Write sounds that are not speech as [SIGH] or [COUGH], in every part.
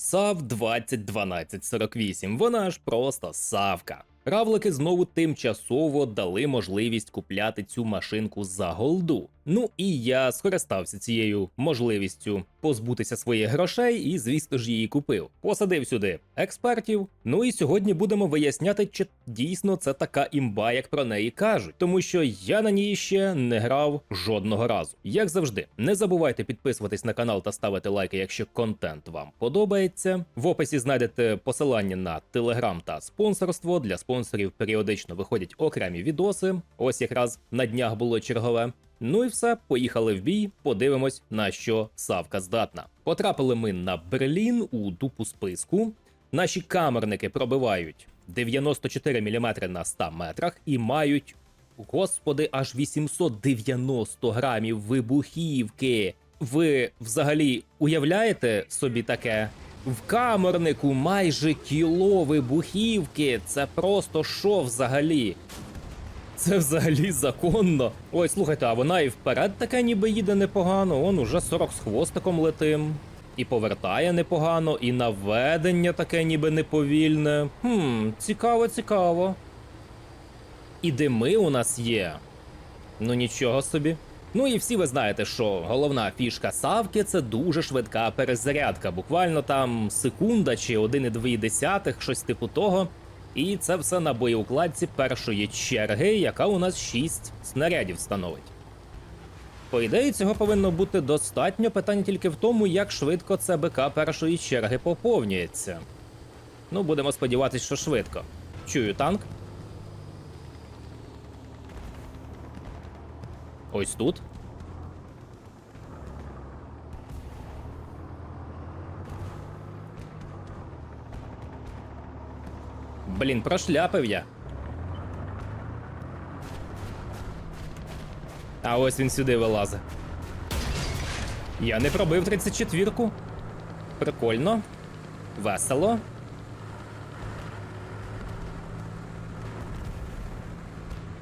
САВ 201248, вона ж просто Савка. Равлики знову тимчасово дали можливість купляти цю машинку за голду. Ну і я скористався цією можливістю позбутися своїх грошей і, звісно ж, її купив. Посадив сюди експертів. Ну і сьогодні будемо виясняти, чи дійсно це така імба, як про неї кажуть, тому що я на ній ще не грав жодного разу. Як завжди, не забувайте підписуватись на канал та ставити лайки, якщо контент вам подобається. В описі знайдете посилання на телеграм та спонсорство. Для спонсорів періодично виходять окремі відоси. Ось якраз на днях було чергове. Ну і все, поїхали в бій, подивимось, на що Савка здатна. Потрапили ми на Берлін у дупу списку. Наші камерники пробивають 94 мм на 100 метрах і мають, господи, аж 890 грамів вибухівки. Ви взагалі уявляєте собі таке? В камернику майже кіло вибухівки. Це просто що взагалі? Це взагалі законно. Ой, слухайте, а вона і вперед таке ніби їде непогано. Он уже 40 з хвостиком летим. І повертає непогано, і наведення таке ніби неповільне. Хм, цікаво, цікаво. І дими у нас є. Ну нічого собі. Ну і всі ви знаєте, що головна фішка Савки це дуже швидка перезарядка, буквально там секунда чи 1,2, щось типу того. І це все на боєукладці першої черги, яка у нас 6 снарядів становить. По ідеї, цього повинно бути достатньо. Питання тільки в тому, як швидко це БК першої черги поповнюється. Ну, будемо сподіватися, що швидко. Чую танк. Ось тут. Блін, прошляпив я. А ось він сюди вилазить. Я не пробив 34-ку. Прикольно. Весело.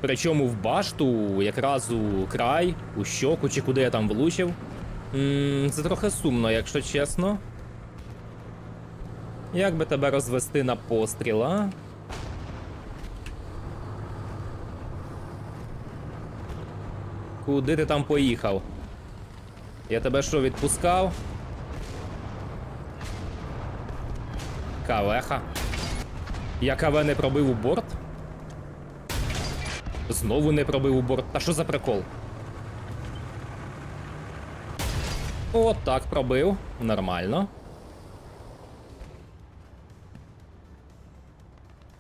Причому в башту, якраз у край, у щоку чи куди я там влучив. м це трохи сумно, якщо чесно. Як би тебе розвести на постріл, Куди ти там поїхав? Я тебе що, відпускав? Кавеха. Я КВ не пробив у борт? Знову не пробив у борт. Та що за прикол? От так пробив. Нормально.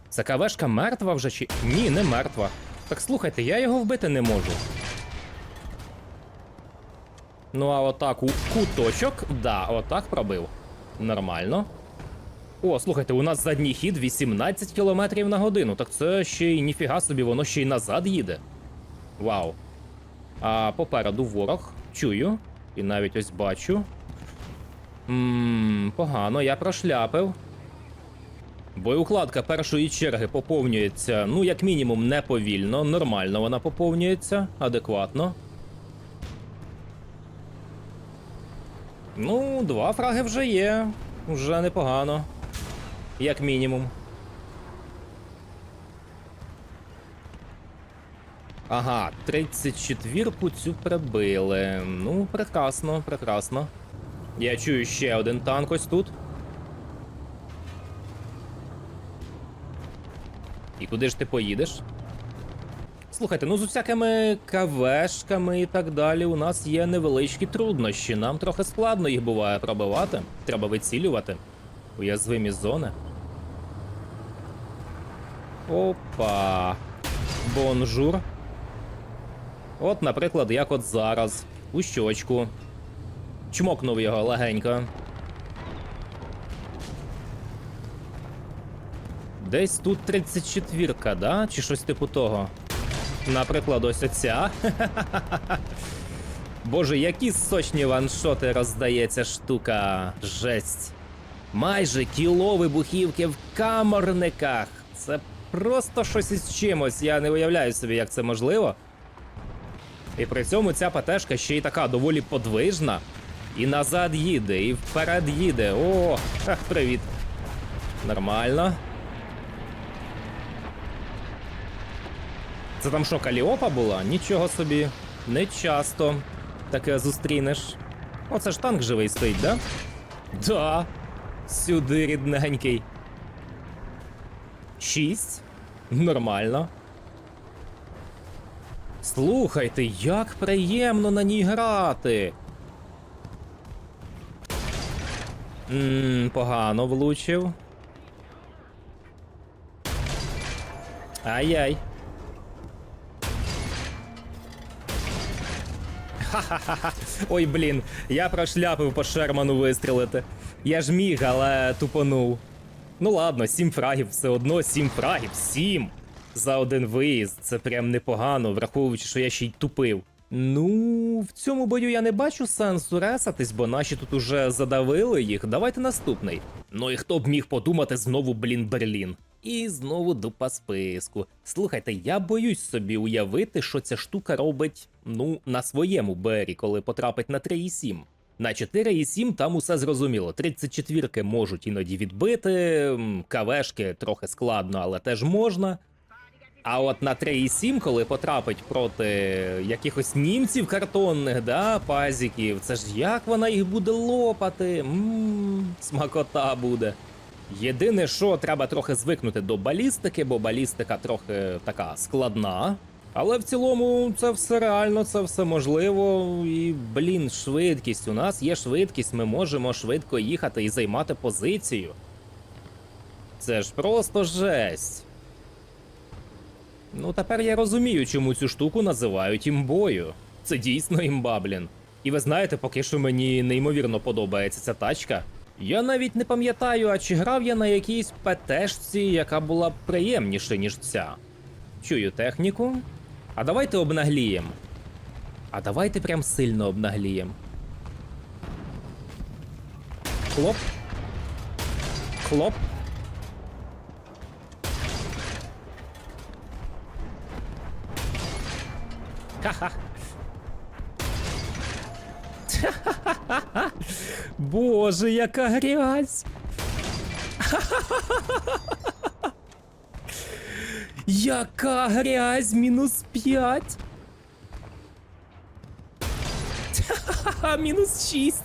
Це кавешка мертва вже чи. Ні, не мертва. Так слухайте, я його вбити не можу. Ну, а отак у куточок, да, отак пробив. Нормально. О, слухайте, у нас задній хід 18 км на годину. Так це ще й ніфіга собі, воно ще й назад їде. Вау. А попереду ворог. Чую. І навіть ось бачу. Ммм, погано, я прошляпив. Боєукладка першої черги поповнюється, ну, як мінімум, не повільно, нормально вона поповнюється, адекватно. Ну, два фраги вже є. Вже непогано. Як мінімум. Ага, 34-ку цю прибили. Ну, прекрасно, прекрасно. Я чую ще один танк ось тут. І куди ж ти поїдеш? Слухайте, ну з усякими кавешками і так далі у нас є невеличкі труднощі. Нам трохи складно їх буває пробивати. Треба вицілювати. Уязвимі зони. Опа. Бонжур. От, наприклад, як от зараз. У щочку. Чмокнув його легенько. Десь тут 34-ка, да? Чи щось типу того. Наприклад, ось оця. [LAUGHS] Боже, які сочні ваншоти роздає ця штука. Жесть. Майже кіло вибухівки в камерниках. Це просто щось із чимось. Я не уявляю собі, як це можливо. І при цьому ця ПТшка ще й така доволі подвижна. І назад їде, і вперед їде. О, [LAUGHS] привіт. Нормально. Це там що, Каліопа була? Нічого собі. Не часто таке зустрінеш. Оце ж танк живий стоїть, да? Да. Сюди рідненький. Шість. Нормально. Слухайте, як приємно на ній грати. Ммм, погано влучив. Ай-яй. Ха-ха-ха. Ой, блін, я прошляпив по Шерману вистрілити. Я ж міг, але тупонув. Ну ладно, сім фрагів, все одно сім фрагів, сім. За один виїзд. Це прям непогано, враховуючи, що я ще й тупив. Ну, в цьому бою я не бачу сенсу ресатись, бо наші тут уже задавили їх. Давайте наступний. Ну і хто б міг подумати знову, блін, Берлін. І знову дупа списку. Слухайте, я боюсь собі уявити, що ця штука робить, ну, на своєму бері, коли потрапить на 3,7. На 4,7 там усе зрозуміло. 34-ки можуть іноді відбити, кавешки трохи складно, але теж можна. А от на 3,7, коли потрапить проти якихось німців картонних, да, пазіків, це ж як вона їх буде лопати? Ммм, смакота буде. Єдине, що треба трохи звикнути до балістики, бо балістика трохи така складна. Але в цілому це все реально, це все можливо. І, блін, швидкість. У нас є швидкість, ми можемо швидко їхати і займати позицію. Це ж просто жесть. Ну, тепер я розумію, чому цю штуку називають імбою. Це дійсно імба, блін. І ви знаєте, поки що мені неймовірно подобається ця тачка. Я навіть не пам'ятаю, а чи грав я на якійсь ПТшці, яка була приємніше, ніж ця. Чую техніку. А давайте обнагліємо. А давайте прям сильно обнагліємо. Хлоп. Хлоп. Ха-ха. Боже, яка грязь. Яка грязь, мінус 5. мінус 6.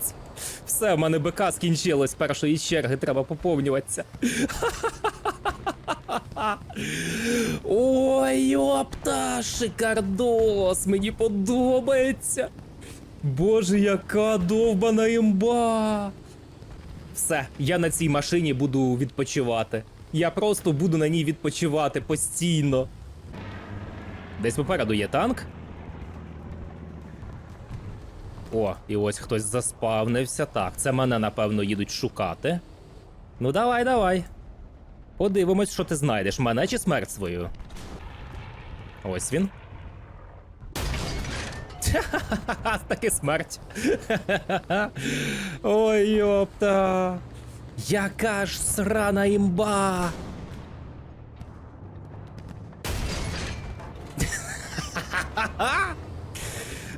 Все, в мене БК скінчилось першої черги, треба поповнюватися. Ой, йопта, шикардос, мені подобається. Боже, яка довбана імба. Все, я на цій машині буду відпочивати. Я просто буду на ній відпочивати постійно. Десь попереду є танк. О, і ось хтось заспавнився. Так, це мене, напевно, їдуть шукати. Ну, давай, давай. Подивимось, що ти знайдеш, мене чи смерть свою. Ось він. [LAUGHS] Таки смерть. [LAUGHS] Ой, йопта. Яка ж срана імба. [LAUGHS]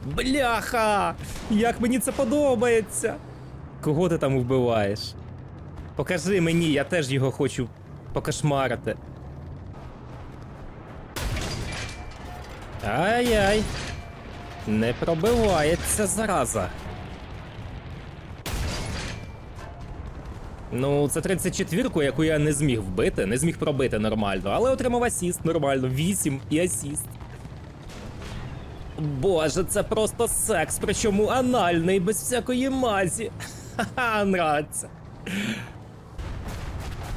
Бляха! Як мені це подобається! Кого ти там вбиваєш? Покажи мені, я теж його хочу покошмарити. Ай-яй. Не пробивається зараза. Ну, це 34-ку, яку я не зміг вбити, не зміг пробити нормально, але отримав асіст нормально, 8 і асіст. Боже, це просто секс, причому анальний, без всякої мазі. Ха-ха, нравиться.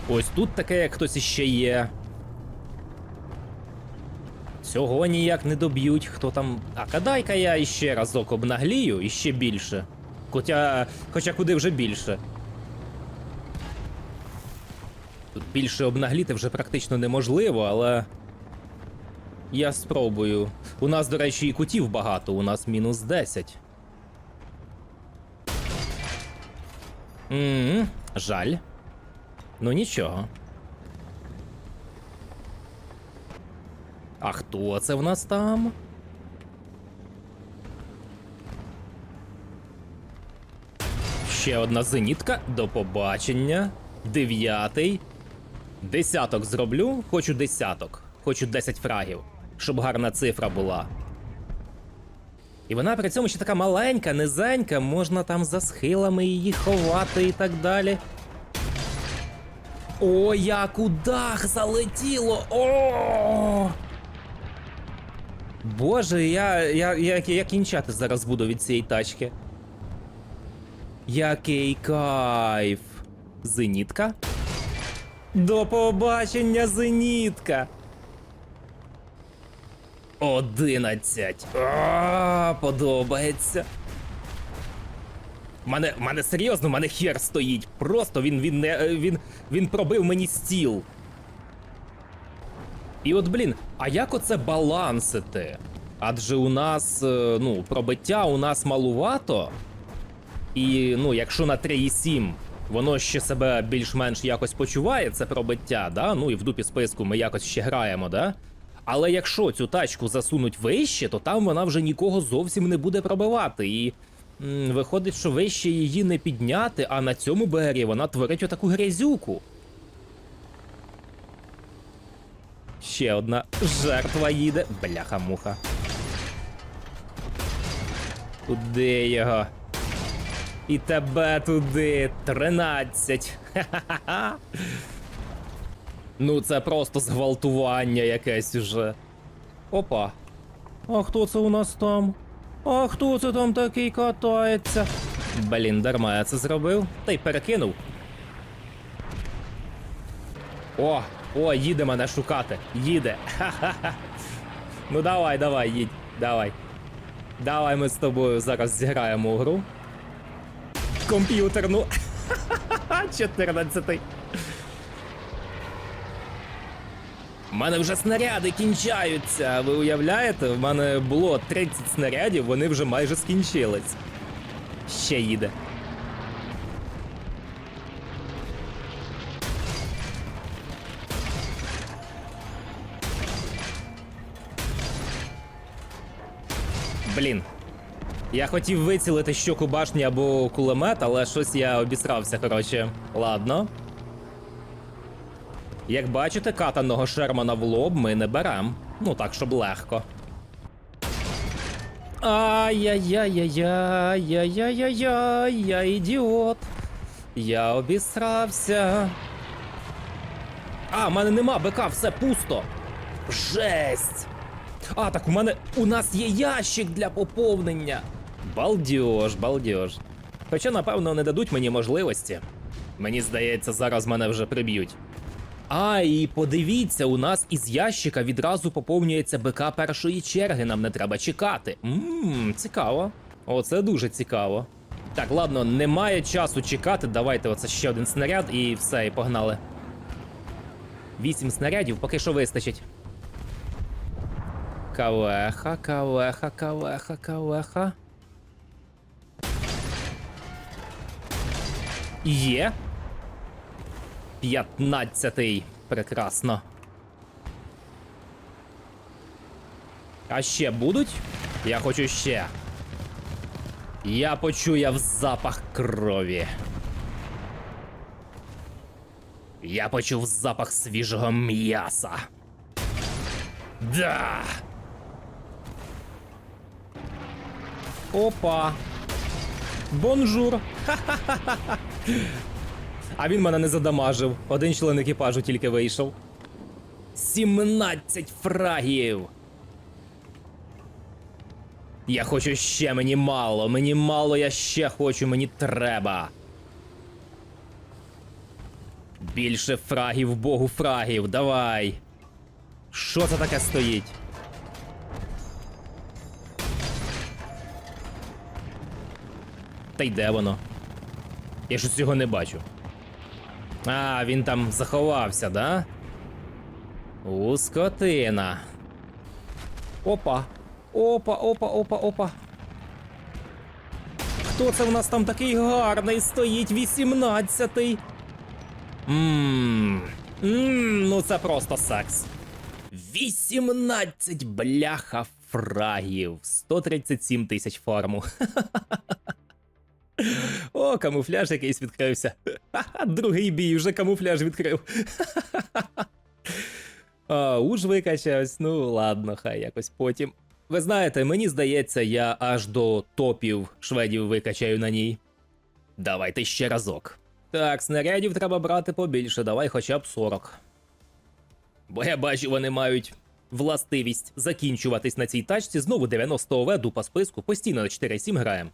Ось тут таке, як хтось іще є. Цього ніяк не доб'ють, хто там. А кадай-ка я іще разок обнаглію, іще більше. Хоча. Хоча куди вже більше. Тут більше обнагліти вже практично неможливо, але. Я спробую. У нас, до речі, і кутів багато, у нас мінус 10. Ммм, жаль. Ну нічого. А хто це в нас там? Ще одна зенітка. До побачення. Дев'ятий. Десяток зроблю. Хочу десяток. Хочу 10 фрагів. Щоб гарна цифра була. І вона при цьому ще така маленька, низенька, можна там за схилами її ховати і так далі. О, як у дах залетіло! О! Боже, я, я, я, я кінчати зараз буду від цієї тачки. Який кайф. Зенітка? До побачення, зенітка. Одинадцять. А, подобається. Мене, мене серйозно, мене хер стоїть. Просто він, він, не, він, він пробив мені стіл. І от, блін, а як оце балансити? Адже у нас, е, ну, пробиття у нас малувато. І ну, якщо на 3,7 воно ще себе більш-менш якось почуває, це пробиття, да? ну і в дупі списку ми якось ще граємо, да? Але якщо цю тачку засунуть вище, то там вона вже нікого зовсім не буде пробивати. І м, виходить, що вище її не підняти, а на цьому БРі вона творить отаку грязюку. Ще одна жертва їде. Бляха-муха. Куди його? І тебе туди 13. Ха-ха-ха. Ну, це просто зґвалтування якесь уже. Опа. А хто це у нас там? А хто це там такий катається? Блін, дарма я це зробив. Та й перекинув. О, о, їде мене шукати. Їде. Ха-ха-ха. Ну давай, давай, їдь, давай. Давай ми з тобою зараз зіграємо гру. Комп'ютерну. 14-й. У мене вже снаряди кінчаються. Ви уявляєте? В мене було 30 снарядів, вони вже майже скінчились. Ще їде. Блін. Я хотів вицілити щоку башні або кулемет, але щось я обісрався, коротше. Ладно. Як бачите, катаного Шермана в лоб ми не берем. Ну так, щоб легко. Ай-яй-яй-яй-яй-яй-яй, я ідіот. Я обісрався. А, в мене нема БК, все пусто. Жесть. А, так у мене у нас є ящик для поповнення. Балдіж, балдіж. Хоча, напевно, не дадуть мені можливості. Мені здається, зараз мене вже приб'ють. А, і подивіться, у нас із ящика відразу поповнюється БК першої черги, нам не треба чекати. Ммм, цікаво. Оце дуже цікаво. Так, ладно, немає часу чекати. Давайте оце ще один снаряд і все, і погнали. Вісім снарядів поки що вистачить. Кавеха, кавеха, кавеха, кавеха. Є. П'ятнадцятий. Прекрасно. А ще будуть? Я хочу ще. Я почуяв запах крові. Я почув запах свіжого м'яса. Да! Опа. Бонжур. Ха-ха-ха-ха. [LAUGHS] А він мене не задамажив. Один член екіпажу тільки вийшов. 17 фрагів. Я хочу ще, мені мало, мені мало, я ще хочу, мені треба. Більше фрагів, богу фрагів, давай. Що це таке стоїть? Та й де воно? Я щось його не бачу. А, він там заховався, да? У скотина. Опа. Опа, опа, опа, опа. Хто це в нас там такий гарний стоїть? 18-й. Ммм. Ммм, ну це просто секс. 18 бляха фрагів. 137 тисяч форму. [LAUGHS] О, камуфляж якийсь відкрився. Другий бій вже камуфляж відкрив. А, уж викачався, ну ладно, хай якось потім. Ви знаєте, мені здається, я аж до топів шведів викачаю на ній. Давайте ще разок. Так, снарядів треба брати побільше, давай хоча б 40. Бо я бачу, вони мають властивість закінчуватись на цій тачці знову 90 ОВ, дупа списку, постійно на 4-7 граємо.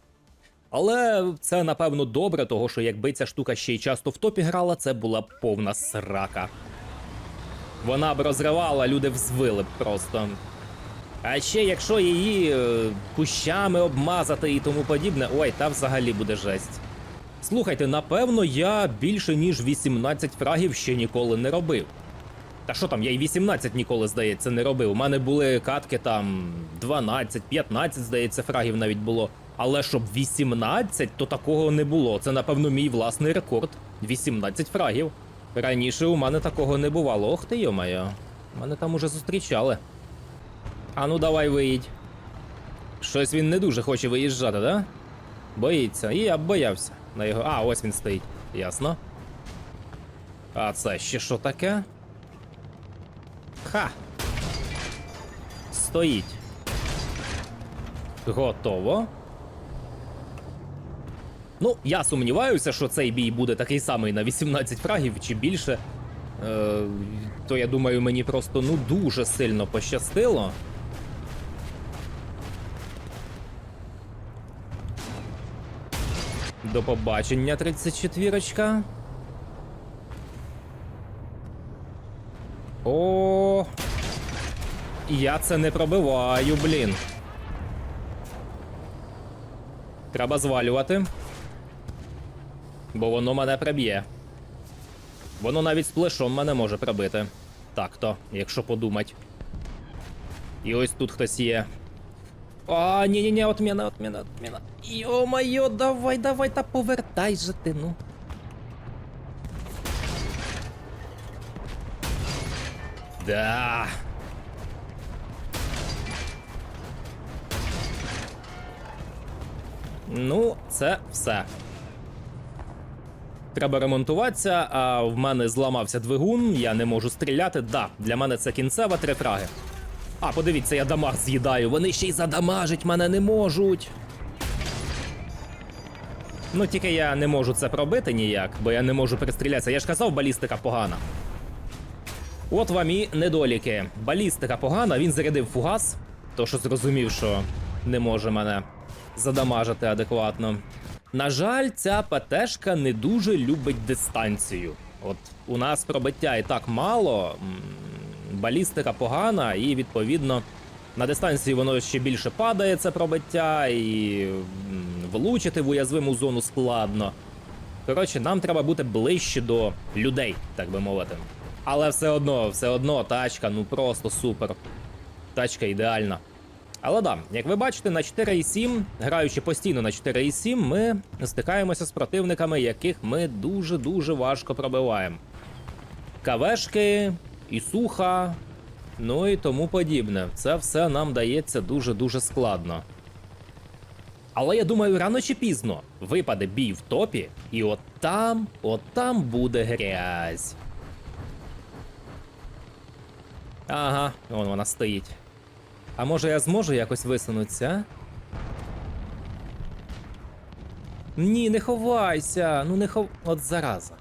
Але це напевно добре, того що якби ця штука ще й часто в топі грала, це була б повна срака. Вона б розривала, люди взвили б просто. А ще якщо її е, кущами обмазати і тому подібне, ой, та взагалі буде жесть. Слухайте, напевно, я більше ніж 18 фрагів ще ніколи не робив. Та що там, я й 18 ніколи, здається, не робив. У мене були катки там 12, 15, здається, фрагів навіть було. Але щоб 18, то такого не було. Це, напевно, мій власний рекорд. 18 фрагів. Раніше у мене такого не бувало. Ох ти йомайо. Мене там уже зустрічали. А ну давай виїдь. Щось він не дуже хоче виїжджати, да? Боїться. І я боявся. На його. А, ось він стоїть. Ясно. А це ще що таке? Ха. Стоїть. Готово. Ну, я сумніваюся, що цей бій буде такий самий на 18 фрагів чи більше. Е, то я думаю, мені просто ну дуже сильно пощастило. До побачення, 34-очка. О. Я це не пробиваю, блін. Треба звалювати. Бо воно мене приб'є. Воно навіть з плешом мене може пробити. Так то, якщо подумать. І ось тут хтось є. А, ні-ні-ні, отміна, отміна, отміна. Йо-майо, давай, давай, та повертай же ти, ну. Да. Ну, це все. Треба ремонтуватися, а в мене зламався двигун, я не можу стріляти. Да, для мене це кінцева три фраги. А, подивіться, я дамаг з'їдаю. Вони ще й задамажить мене не можуть. Ну, тільки я не можу це пробити ніяк, бо я не можу перестрілятися. Я ж казав, балістика погана. От вам і недоліки. Балістика погана, він зарядив фугас, то що зрозумів, що не може мене задамажити адекватно. На жаль, ця ПТшка не дуже любить дистанцію. От у нас пробиття і так мало, балістика погана, і відповідно на дистанції воно ще більше падає, це пробиття, і влучити в уязвиму зону складно. Коротше, нам треба бути ближче до людей, так би мовити. Але все одно, все одно тачка, ну просто супер. Тачка ідеальна. Але да, як ви бачите, на 4.7, граючи постійно на 4.7, ми стикаємося з противниками, яких ми дуже-дуже важко пробиваємо. Кавешки, Ісуха, ну і тому подібне. Це все нам дається дуже-дуже складно. Але я думаю, рано чи пізно випаде бій в топі, і от там, от там буде грязь. Ага, вон вона стоїть. А може я зможу якось висунутися? Ні, не ховайся. Ну не хов. От зараза.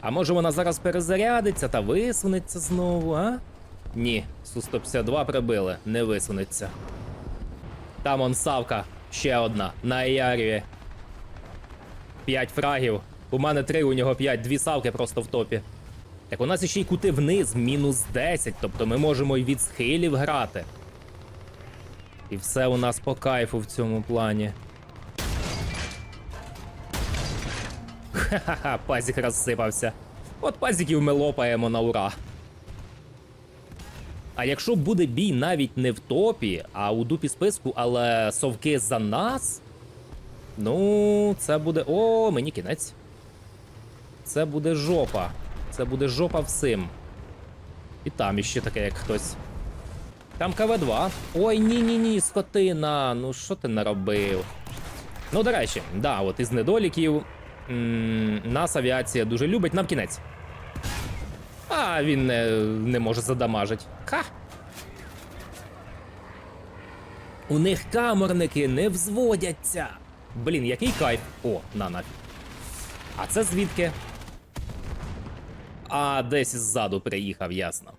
А може вона зараз перезарядиться та висунеться знову, а? Ні, Су-152 прибили, не висунеться. Там он Савка, ще одна, на Ярі. П'ять фрагів. У мене три, у нього п'ять, дві савки просто в топі. Так у нас ще й кути вниз, мінус 10, тобто ми можемо й від схилів грати. І все у нас по кайфу в цьому плані. Ха-ха-ха, пазік розсипався. От пазіків ми лопаємо на ура. А якщо буде бій навіть не в топі, а у дупі списку, але совки за нас. Ну, це буде. О, мені кінець. Це буде жопа. Це буде жопа всім. І там іще таке, як хтось. Там КВ-2. Ой, ні-ні-ні, скотина. Ну що ти наробив? Ну, до речі, да, от із недоліків нас авіація дуже любить нам кінець. А він не, не може задамажить. Ха! У них камерники не взводяться. Блін, який кайф. О, на нафіг. А це звідки? А десь ззаду приїхав, ясно.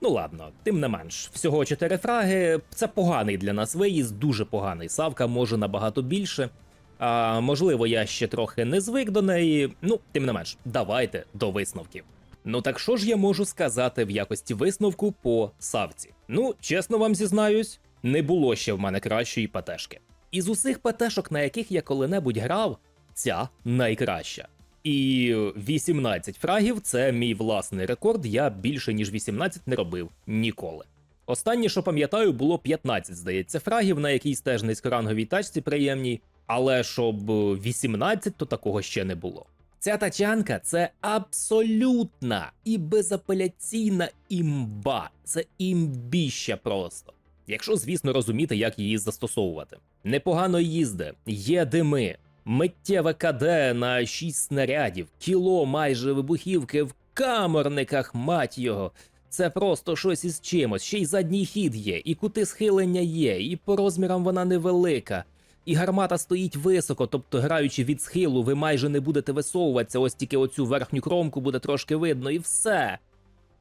Ну ладно, тим не менш, всього 4 фраги. Це поганий для нас виїзд, дуже поганий. Савка може набагато більше. А, можливо, я ще трохи не звик до неї. Ну, тим не менш, давайте до висновків. Ну так що ж я можу сказати в якості висновку по савці? Ну, чесно вам зізнаюсь, не було ще в мене кращої патешки. Із усіх патешок, на яких я коли-небудь грав, ця найкраща. І 18 фрагів це мій власний рекорд. Я більше ніж 18 не робив ніколи. Останнє, що пам'ятаю, було 15, здається, фрагів на якійсь теж низькоранговій тачці приємній, але щоб е, 18, то такого ще не було. Ця тачанка це абсолютна і безапеляційна імба. Це імбіща просто. Якщо, звісно, розуміти, як її застосовувати. Непогано їзде, є дими, миттєве КД на 6 снарядів, кіло майже вибухівки в камерниках, мать його. Це просто щось із чимось. Ще й задній хід є, і кути схилення є, і по розмірам вона невелика. І гармата стоїть високо, тобто граючи від схилу, ви майже не будете висовуватися, ось тільки оцю верхню кромку буде трошки видно, і все.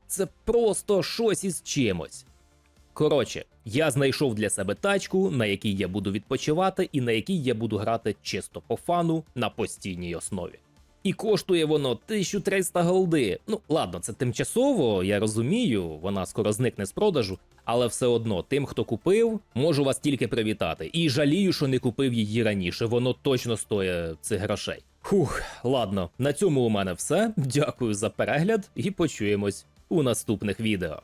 Це просто щось із чимось. Коротше, я знайшов для себе тачку, на якій я буду відпочивати, і на якій я буду грати чисто по фану на постійній основі. І коштує воно 1300 голди. Ну, ладно, це тимчасово, я розумію, вона скоро зникне з продажу, але все одно, тим, хто купив, можу вас тільки привітати. І жалію, що не купив її раніше, воно точно стоїть цих грошей. Фух, ладно, на цьому у мене все. Дякую за перегляд і почуємось у наступних відео.